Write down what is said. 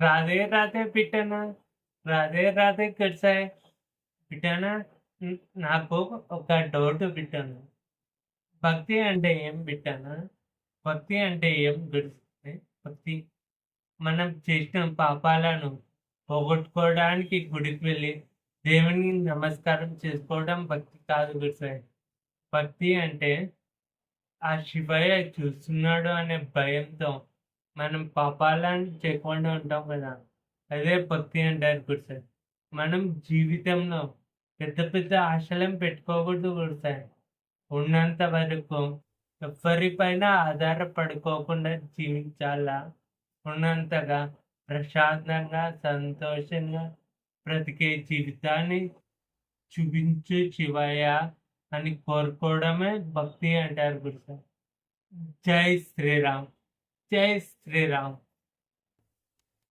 రాధే రాధే పిట్టన రాధే రాధే కట్సాయ్ పిట్టన నాకు ఒక డౌట్ పిట్టను భక్తి అంటే ఏం పిట్టనా భక్తి అంటే ఏం గుడిస్తుంది భక్తి మనం చేసిన పాపాలను పోగొట్టుకోవడానికి గుడికి వెళ్ళి దేవునికి నమస్కారం చేసుకోవడం భక్తి కాదు గుడిసాయి భక్తి అంటే ఆ శివయ్య చూస్తున్నాడు అనే భయంతో మనం పాపాలను చేయకుండా ఉంటాం కదా. అదే భక్తి అంటారు సార్. మనం జీవితంలో పెద్ద పెద్ద ఆశలం పెట్టుకోకూడదు గుడ్ సార్. ఉన్నంత వరకు ఎవరిపైన ఆధారపడుకోకుండా జీవించాలా? ఉన్నంతగా ప్రశాంతంగా సంతోషంగా బ్రతికే జీవితాన్ని చూపించు శివయ్య అని కోరుకోవడమే భక్తి అంటారు గురు జై శ్రీరామ్. జై శ్రీరామ్.